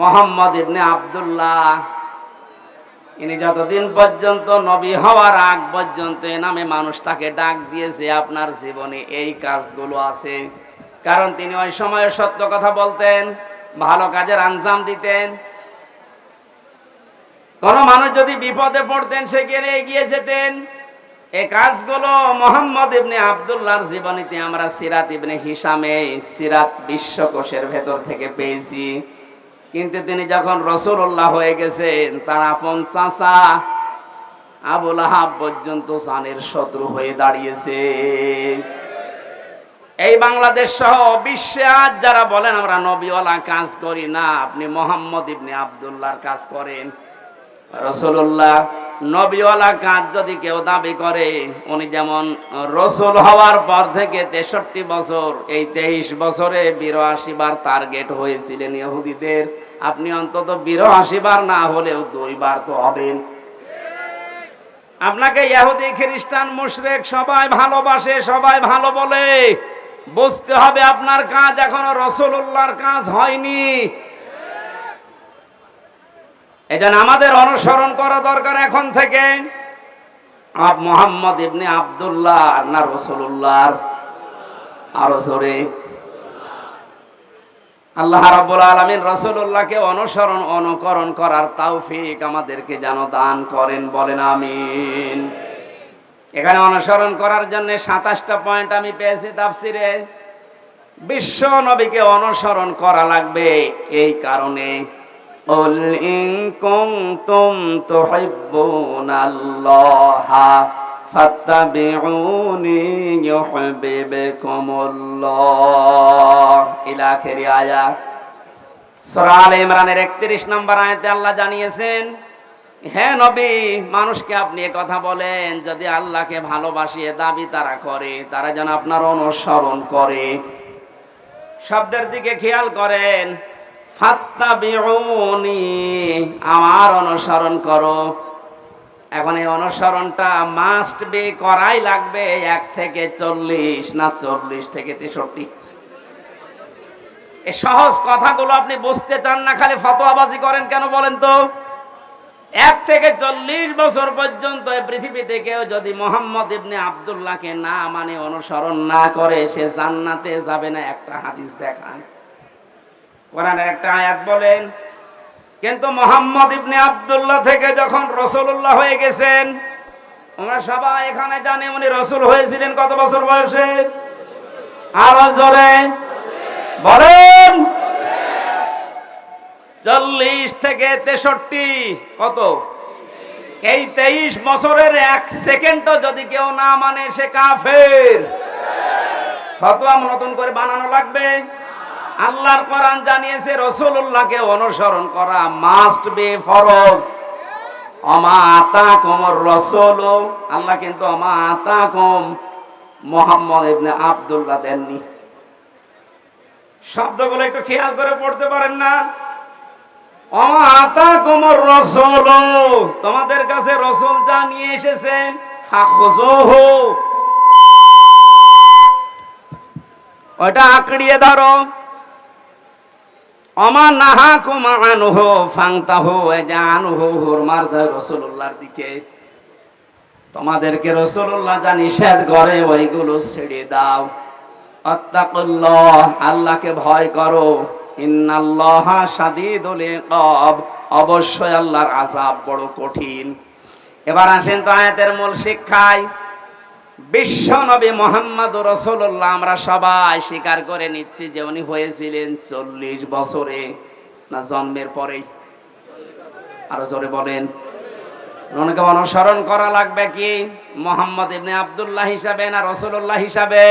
মোহাম্মদ ইবনে আব্দুল্লাহ। ইনি যতদিন পর্যন্ত নবী হওয়ার আগ পর্যন্ত এ নামে মানুষ তাকে ডাক দিয়েছে, আপনার জীবনে এই কাজগুলো আছে। কারণ তিনি ওই সময়ে সত্য কথা বলতেন, ভালো কাজের আঞ্জাম দিতেন। কোন মানুষ যদি বিপদে পড়তেন সেখানে এগিয়ে যেতেন। এই কাজগুলো মোহাম্মদ ইবনে আব্দুল্লাহর জীবনীতে আমরা সিরাত ইবনে হিসামে, সিরাত বিশ্বকোষের ভেতর থেকে পেয়েছি। কিন্তু তিনি যখন রসুল্লাহ হয়ে গেছেন, তার আপন চাচা আবুল আহাব পর্যন্ত সানের শত্রু হয়ে দাঁড়িয়েছে। এই বাংলাদেশ সহ বিশ্বে আজ যারা বলেন, আমরা নবীওয়ালা কাজ করি না, আপনি মোহাম্মদ ইবনে আবদুল্লাহর কাজ করেন। রসুল্লাহ নবীওয়ালা কাজ যদি কেউ দাবি করে, উনি যেমন রসুল হওয়ার পর থেকে তেষট্টি বছর, এই তেইশ বছরে বিরাশি বার টার্গেট হয়েছিলেন ইহুদিদের। আপনি অন্তত বিরাশি বার না হলেও দুইবার তো হবেন। আপনাকে ইহুদি, খ্রিস্টান, মুশরেক সবাই ভালোবাসে, সবাই ভালো বলে। বুঝতে হবে আপনার কাজ এখনও রসুল্লাহর কাজ হয়নি। এটা আমাদের অনুসরণ করা দরকার এখন থেকে। মোহাম্মদ ইবনে আব্দুল্লাহ, না রসুল্লাহ আরও জোরে। আল্লাহ রাব্বুল আলামিন রাসূলুল্লাহকে অনুসরণ, অনুকরণ করার তাওফিক আমাদেরকে যেন দান করেন, বলেন আমিন। এখানে অনুসরণ করার জন্য সাতাশটা পয়েন্ট আমি পেয়েছি তাফসিরে। বিশ্ব নবীকে অনুসরণ করা লাগবে এই কারণে। قل إن كنتم تحبون الله فاتبعوني يحببكم الله إلى آخر آية সূরা আলে ইমরানের 31 নম্বর আয়াতে আল্লাহ জানিয়েছেন হ্যাঁ নবী মানুষকে আপনি এ কথা বলেন যদি আল্লাহকে ভালোবাসিয়ে দাবি তারা করে তারা যেন আপনার অনুসরণ করে শব্দের দিকে খেয়াল করেন ফাত্তাবিউনি আমার অনুসরণ করো। এখন এই অনুসরণটা মাস্ট বি করাই লাগবে এক থেকে চল্লিশ না চল্লিশ থেকে তেষট্টি। এই সহজ কথাগুলো আপনি বুঝতে চান না, খালি ফতোয়াবাজি করেন কেন বলেন তো? এক থেকে চল্লিশ বছর পর্যন্ত এই পৃথিবীতে কেউ যদি মোহাম্মদ ইবনে আবদুল্লাহকে না মানে অনুসরণ না করে, সে জান্নাতে যাবে না, একটা হাদিস দেখান। কোরআনের একটা আয়াত বলেন, কিন্তু মোহাম্মদ ইবনে আব্দুল্লাহ থেকে যখন রসুল্লাহ হয়ে গেছেন, আমরা সবাই এখানে জানি উনি রসুল হয়েছিলেন কত বছর বয়সে? আরও জোরে। বলেন, চল্লিশ থেকে তেষট্টি, কত? এই তেইশ বছরের এক সেকেন্ডও যদি কেউ না মানে সে কাফের। ফতোয়া নতুন করে বানানো লাগবে। আল্লাহর কোরআন জানিয়েছে রসুল্লাহকে অনুসরণ করা মাস্ট বি ফরজ। অমা আতা কমর রসল। আল্লাহ কিন্তু অমা আতা কম মোহাম্মদ ইবনে আব্দুল্লাহ দেননি। শব্দগুলো একটু খেয়াল করে পড়তে পারেন না। অমা আতা কমর রসল। তোমাদের কাছে রসুল যা নিয়ে এসেছে ফাখজুহু ওটা আঁকড়িয়ে ধরো। নাহা কুমা আনুহ ফাংতাহ জানুহ হুরমার যায় রসুল্লাহর দিকে। তোমাদেরকে রসুল্লাহ যা নিষেধ করে ওইগুলো ছেড়ে দাও। অত্তাকুল্লাহ, আল্লাহকে ভয় করো। ইন্নাল্লাহ সাদিদুল ইকাব, অবশ্যই আল্লাহর আযাব বড় কঠিন। এবার আসেন তো আয়াতের মূল শিক্ষায়। বিশ্ব নবী মোহাম্মদ রসুল্লাহ আমরা সবাই স্বীকার করে নিচ্ছি যে উনি হয়েছিলেন চল্লিশ বছরে, না জন্মের পরেই। আরও জোরে বলেন। অনুসরণ করা লাগবে কি? মোহাম্মদ ইবনে আবদুল্লাহ হিসাবে না রসুল্লাহ হিসাবে?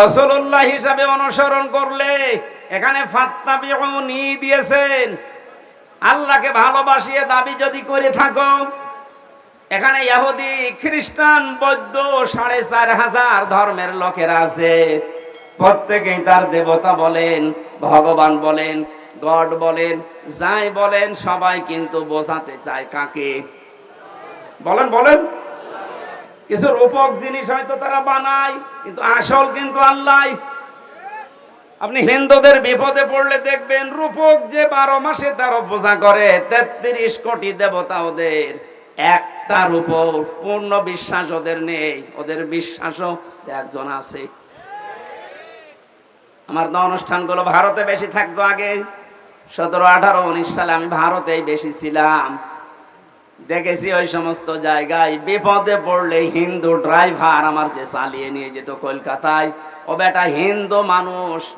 রসুল্লাহ হিসাবে অনুসরণ করলে এখানে ফাত্তাবিউনি দিয়েছেন। আল্লাহকে ভালোবাসিয়ে দাবি যদি করে থাকো এখানে ইহুদি খ্রিস্টান, বৌদ্ধ, সাড়ে চার হাজার ধর্মের লোকেরা আছে। প্রত্যেকেই তার দেবতা বলেন, ভগবান বলেন, গড বলেন, যাই বলেন, সবাই কিন্তু বোঝাতে চায় কাকে। বলেন বলেন। কিছু রূপক জিনিস হয়তো তারা বানায়, কিন্তু আসল কিন্তু আল্লাহ। আপনি হিন্দুদের বিপদে পড়লে দেখবেন, রূপক যে বারো মাসে তারা পূজা করে, তেত্রিশ কোটি দেবতা ওদের। একটা রূপক পূর্ণ বিশ্বাস ওদের নেই। ওদের বিশ্বাসও একজন আছে। আমার তো অনুষ্ঠানগুলো ভারতে বেশি থাকতো আগে। সতেরো, আঠারো, উনিশ সালে আমি ভারতেই বেশি ছিলাম। দেখেছি ওই সমস্ত জায়গায় বিপদে পড়লে হিন্দু ড্রাইভার আমার যে চালিয়ে নিয়ে যেত কলকাতায়। ও বেটা হিন্দু মানুষ।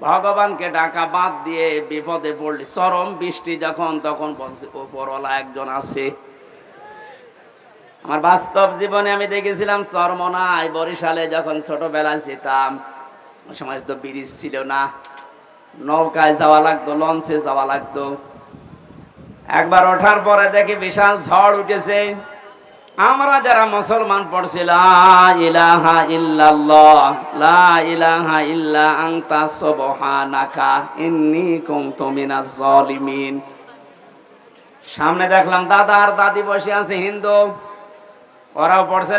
ভগবানকে ডাকা বাদ দিয়ে বিপদে পড়লে চরম বৃষ্টি যখন, তখন বলছে, ওপরওয়ালা একজন আছে। আমার বাস্তব জীবনে আমি দেখেছিলাম চরমনায় বরিশালে যখন ছোটবেলায় যেতাম, ওই সময় তো ব্রিজ ছিল না, নৌকায় যাওয়া লাগতো, লঞ্চে যাওয়া লাগতো। একবার ওঠার পরে দেখি বিশাল ঝড় উঠেছে। আমরা যারা মুসলমান পড়ছি, লা ইলাহা লা ইল্লা সামনে দেখলাম দাদা আর দাদি বসে আছে, হিন্দু। ওরাও পড়ছে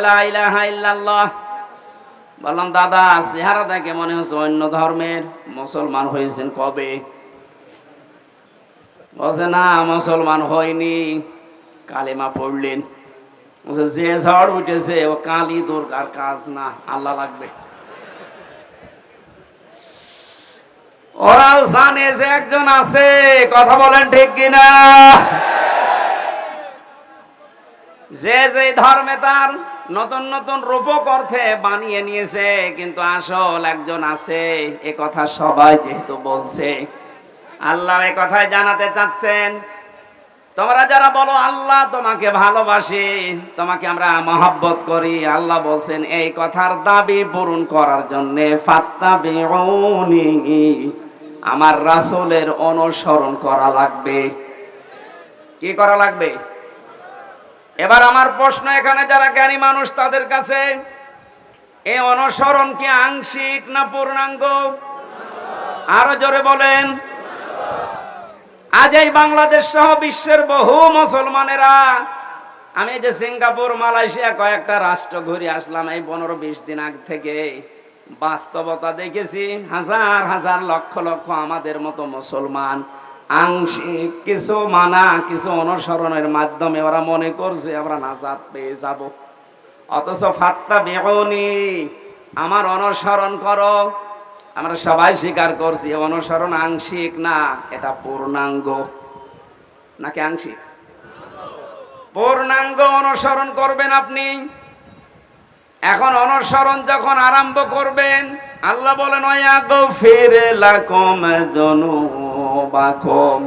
বললাম, দাদা, চেহারা দেখে মনে হচ্ছে অন্য ধর্মের মুসলমান হয়েছেন কবে? বলছে, না, মুসলমান হয়নি। কালেমা পড়লেন। বলছে, যে ঝড় উঠেছে, ও কালি দরকার কাজ না, আল্লাহ লাগবে। ওরাও জানে যে একজন আছে, কথা বলেন ঠিক কিনা? যে যে ধর্মে তার নতুন নতুন রূপক অর্থে বানিয়ে নিয়েছে, কিন্তু আসল একজন আছে, এ কথা সবাই যেহেতু বলছে। আল্লাহ এ কথাই জানাতে চাচ্ছেন, তোমরা যারা বলো আল্লাহ, তোমাকে ভালোবাসি, তোমাকে আমরা মহাব্বত করি। আল্লাহ বলছেন, এই কথার দাবি পূরণ করার জন্য আমার রাসূলের অনুসরণ করা লাগবে। কি করা লাগবে? এবার আমার প্রশ্ন এখানে, যারা জ্ঞানী মানুষ, তাদের কাছে, এ অনুসরণ কি আংশিক না পূর্ণাঙ্গ? আরও জোরে বলেন। আজ এই বাংলাদেশ সহ বিশ্বের বহু মুসলমানেরা, আমি যে সিঙ্গাপুর, মালয়েশিয়া কয়েকটা রাষ্ট্র ঘুরে আসলাম এই পনেরো বিশ দিন আগ থেকে। বাস্তবতা দেখেছি হাজার হাজার লক্ষ লক্ষ আমাদের মতো মুসলমান আংশিক কিছু মানা, কিছু অনুসরণের মাধ্যমে ওরা মনে করছে, আমরা নাজাত পেয়ে যাব। অথচ ফাত্তা বেগনি আমার অনুসরণ করো। আমরা সবাই স্বীকার করছি অনুসরণ আংশিক না, এটা পূর্ণাঙ্গ। নাকি আংশিক? পূর্ণাঙ্গ অনুসরণ করবেন আপনি। এখন অনুসরণ যখন আরম্ভ করবেন, আল্লাহ বলেন ফিরে লাকম জনুবাকম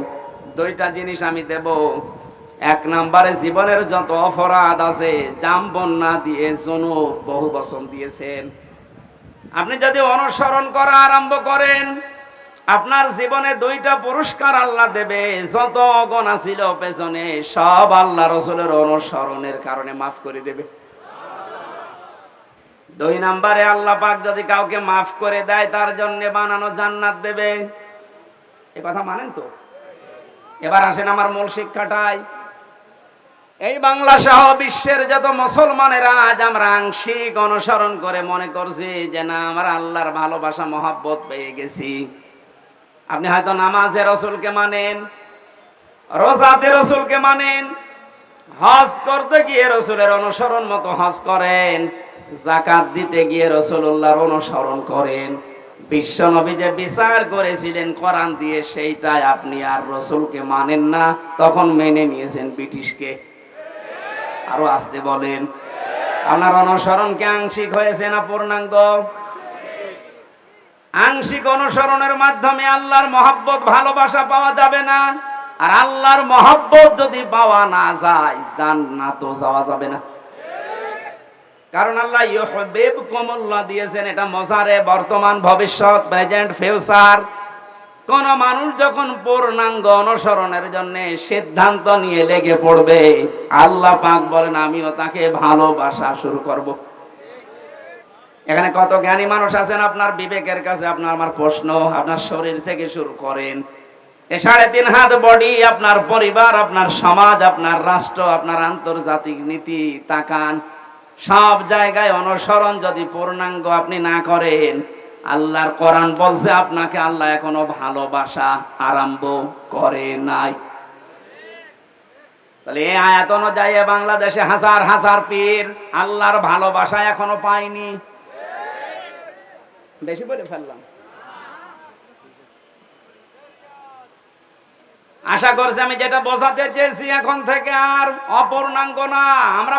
দুইটা জিনিস আমি দেব। এক নম্বরে জীবনের যত অপরাধ আছে, জাম বন্যা দিয়ে জনু বহু বচন দিয়েছেন। আপনি যদি অনুসরণ করা আরম্ভ করেন, আপনার জীবনে দুইটা পুরস্কার আল্লাহ দেবে। যত অগণা ছিল পেছনে, সব আল্লাহ রসুলের অনুসরণের কারণে মাফ করে দেবে। দুই নম্বরে আল্লাহ পাক যদি কাউকে মাফ করে দেয়, তার জন্য বানানো জান্নাত দেবে। এ কথা মানেন তো? এবার আসেন আমার মূল শিক্ষাটাই এই বাংলা সহ বিশ্বের যত মুসলমানেরা আজ আমরা আংশিক অনুসরণ করে মনে করছি যে না, আমরা আল্লাহর ভালোবাসা, মহাব্বত পেয়ে গেছি। আপনি হয়তো নামাজে রসুলকে মানেন, রোজাতে রসুলকে মানেন, হজ করতে গিয়ে রসুলের অনুসরণ মতো হজ করেন, জাকাত দিতে গিয়ে রসুল্লাহর অনুসরণ করেন। বিশ্ব নবী যে বিচার করেছিলেন, কোরআন দিয়ে সেইটাই আপনি আর রসুলকে মানেন না, তখন মেনে নিয়েছেন ব্রিটিশকে। আরও আসতে বলেন। আপনার অনুসরণ কি আংশিক হয়েছে না পূর্ণাঙ্গ? আংশিক অনুসরণের মাধ্যমে আল্লাহর মহব্বত, ভালোবাসা পাওয়া যাবে না। আর আল্লাহর মহব্বত যদি পাওয়া না যায় জান্নাত যাওয়া যাবে না। কারণ আল্লাহ ইউহিব কমল্লা দিয়েছেন, এটা মজারে বর্তমান ভবিষ্যৎ প্রেজেন্ট ফিউচার কোন মানুষ যখন পূর্ণাঙ্গ অনুসরণের জন্য সিদ্ধান্ত নিয়ে লেগে পড়বে, আল্লাহ পাক বলেন, আমিও তাকে ভালোবাসা শুরু করব। এখানে কত জ্ঞানী মানুষ আছেন, আপনার বিবেকের কাছে আপনার আমার প্রশ্ন, আপনার শরীর থেকে শুরু করেন। এ সাড়ে তিন হাত বডি, আপনার পরিবার, আপনার সমাজ, আপনার রাষ্ট্র, আপনার আন্তর্জাতিক নীতি, তাকান। সব জায়গায় অনুসরণ যদি পূর্ণাঙ্গ আপনি না করেন, আল্লাহর কোরআন বলছে আপনাকে আল্লাহ এখনও ভালোবাসা আরম্ভ করে নাই। তাহলে এই আয়াত অনুযায়ী বাংলাদেশে হাজার হাজার পীর আল্লাহর ভালোবাসা এখনও পায়নি। বেশি বলে ফেললাম। আশা করছি আমি যেটা বোঝাতে চেয়েছি এখন থেকে আর অপূর্ণাঙ্গ না, আমরা